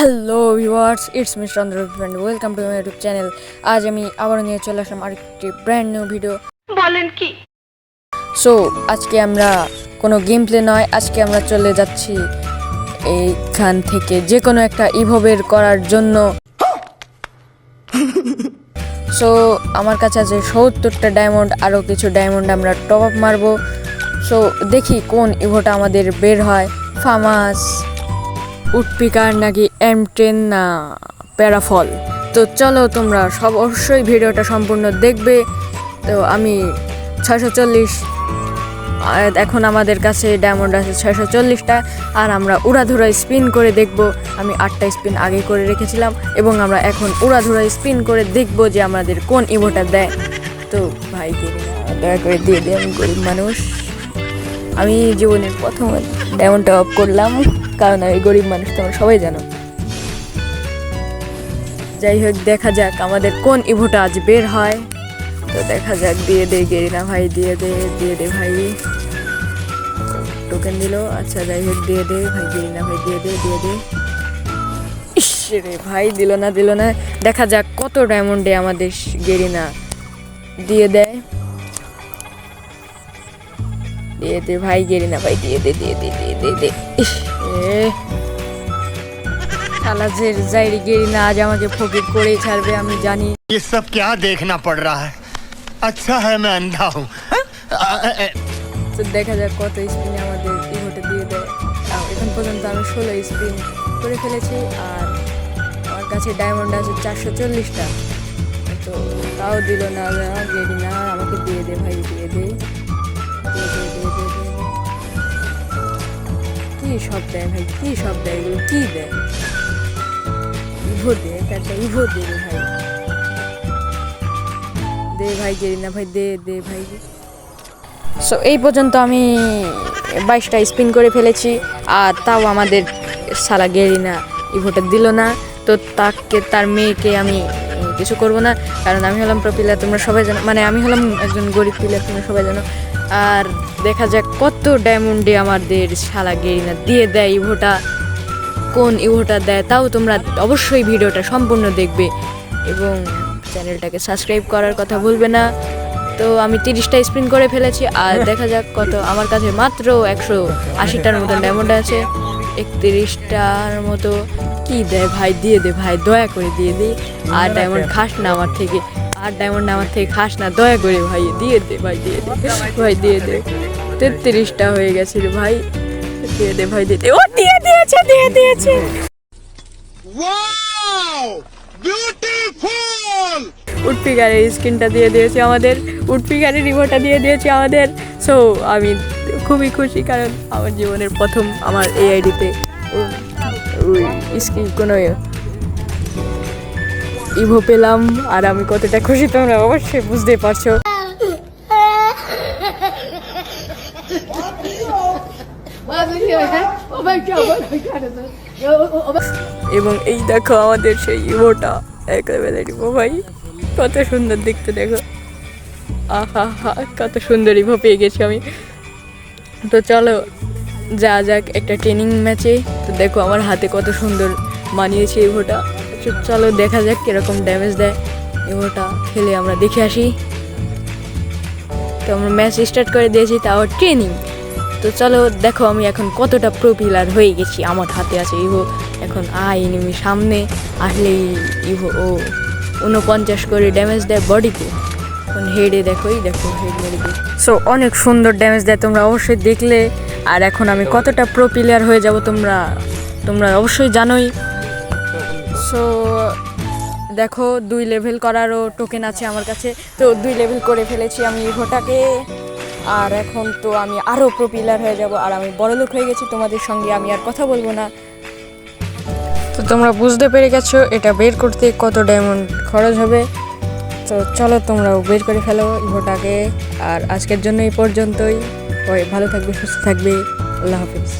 Hello viewers it's miss Chandra friend welcome to my YouTube channel আজ আমি আবার নিয়ে চলে আসলাম আরেকটি ব্র্যান্ড নিউ ভিডিও বলেন কি? সো আজকে আমরা কোনো গেম প্লে নয় আজকে আমরা চলে যাচ্ছি এইখান থেকে যে কোনো একটা ইভোবের করার জন্য। সো আমার কাছে আছে সত্তরটা ডায়মন্ড আরও কিছু ডায়মন্ড আমরা টপ আপ মারবো। সো দেখি কোন ইভোটা আমাদের বের হয়। ফামাস উটপিকার নাকি এম টেন না প্যারাফল? তো চলো তোমরা সব অবশ্যই ভিডিওটা সম্পূর্ণ দেখবে। তো আমি ছয়শো চল্লিশ এখন আমাদের কাছে ডায়মন্ড আছে ছয়শো চল্লিশটা, আর আমরা উড়াধুরা স্পিন করে দেখব। আমি আটটা স্পিন আগে করে রেখেছিলাম, এবং আমরা এখন উড়াধুরা স্পিন করে দেখব যে আমাদের কোন ইভোটা দেয়। তো ভাই দয়া করে দিয়ে দিই আমি গরিব মানুষ। আমি জীবনের প্রথম ডায়মন্ডটা অফ করলাম। কারণ আমি গরিব মানুষ, তোমরা সবাই জানো। যাই হোক, দেখা যাক আমাদের কোন ইভোটা আজ বের হয়। তো দেখা যাক, দিয়ে দে গেরিনা ভাই, দিয়ে দে দিয়ে দে ভাই। টোকেন দিল আচ্ছা যাই হোক, দিয়ে দে ভাই, গেরিনা ভাই, দিয়ে দে দিয়ে দে। রে ভাই, দিল না দিল না। দেখা যাক কত ডায়মন্ডে আমাদের গেরিনা। দিয়ে দেয় দিয়ে দে ভাই, গেরিনা ভাই, দিয়ে দে দিয়ে দে দিয়ে দে দে। শালা যে যাইরি গেরিনা আজ আমাকে ফকির করেই ছাড়বে আমি জানি ये सब क्या देखना पड़ रहा है अच्छा है मैं अंधा हूँ তো দেখা যাক কত স্পিনে আমাদের ইভোটে দিয়ে দেয় তাও এখন পর্যন্ত আমি ষোলো স্পিন করে ফেলেছি আর আমার কাছে ডায়মন্ড আছে চারশো চল্লিশটা তো তাও দিল না গেরি না আমাকে দিয়ে দে ভাই দিয়ে দে দিয়ে দে দিয়ে দে দিয়ে দে। কি সব দেয় ভাই? কি সব দেয় এগুলো? কি দেয়? ইভো দে, একটা ইভো দে ভাই। দে ভাই গেরি না ভাই, দে দে ভাই। সো এই পর্যন্ত আমি বাইশটা স্পিন করে ফেলেছি, আর তাও আমাদের সালা গেরিনা ইভোটা দিল না। তো তাকে, তার মেয়েকে আমি কিছু করব না, কারণ আমি হলাম প্রপিলার তোমরা সবাই জানো মানে আমি হলাম একজন গরিব পিলার তোমরা সবাই জানো। আর দেখা যাক কত ডায়মন্ডে আমাদের শালা গেরিনা দিয়ে দেয় ইভোটা, কোন ইভোটা দেয়, তাও তোমরা অবশ্যই ভিডিওটা সম্পূর্ণ দেখবে। এবং চ্যানেলটাকে সাবস্ক্রাইব করার কথা ভুলবে না। তো আমি তিরিশটা স্পিন করে ফেলেছি, আর দেখা যাক কত, আমার কাছে মাত্র একশো আশিটার মতন ডায়মন্ড আছে। একত্রিশটার মতো কি দেয়? ভাই দিয়ে দে ভাই দয়া করে দিয়ে দিই আর ডায়মন্ড খাস না আমার থেকে। আর ডায়মন্ড আমার থেকে খাস না দয়া করে ভাই দিয়ে দে ভাই দিয়ে দে। ভাই দিয়ে দে। তেত্রিশটা হয়ে গেছে রে ভাই। দিয়ে দে ভাই দিয়ে দে। ও দিয়ে দিয়েছে দিয়ে দিয়েছে। উটপি গাড়ির স্ক্রিনটা দিয়ে দিয়েছে আমাদের। উটপি গাড়ির রিমোটটা দিয়ে দিয়েছে আমাদের। সো আমি খুবই খুশি, কারণ আমার জীবনের প্রথম আমার এই আইডিতে স্ক্রিন কোনো ইভো পেলাম, আর আমি কতটা খুশি তোমরা অবশ্যই বুঝতে পারছ। এবং এই দেখো আমাদের সেই ইভোটা, এক লেভেলের ইভো ভাই, কত সুন্দর দেখতে দেখো। আহা হা কত সুন্দর ইভো পেয়ে গেছি আমি। তো চলো, যা যাক, একটা ট্রেনিং ম্যাচে তো দেখো আমার হাতে কত সুন্দর মানিয়েছে ইভোটা তো চলো দেখা যাক কীরকম ড্যামেজ দেয় ইভোটা খেলে আমরা দেখে আসি। তো আমরা ম্যাচ স্টার্ট করে দিয়েছি, তাও ট্রেনিং তো চলো, দেখো আমি এখন কতটা প্রো পিলার হয়ে গেছি। আমার হাতে আছে ইভো এখন আই এনিমি সামনে, আসলেই ইভো ও উনপঞ্চাশ করে ড্যামেজ দেয় বডিতে এখন হেডে দেখোই দেখো হেড মেরে দিই সো অনেক সুন্দর ড্যামেজ দেয়, তোমরা অবশ্যই দেখলে। আর এখন আমি কতটা প্রো প্লেয়ার হয়ে যাব তোমরা তোমরা অবশ্যই জানোই। সো দেখো, দুই লেভেল করারও টোকেন আছে আমার কাছে। তো দুই লেভেল করে ফেলেছি আমি ইভোটাকে আর এখন তো আমি আরও প্রো পিলার হয়ে যাব। আর আমি বড়লোক হয়ে গেছি, তোমাদের সঙ্গে আমি আর কথা বলব না। তো তোমরা বুঝতে পেরে গেছো, এটা বের করতে কত ডায়মন্ড খরচ হবে। তো চলো তোমরাও বের করে ফেলো ইভোটাকে। আর আজকের জন্য এই পর্যন্তই। ভালো থাকবে, সুস্থ থাকবে। আল্লাহ হাফিজ।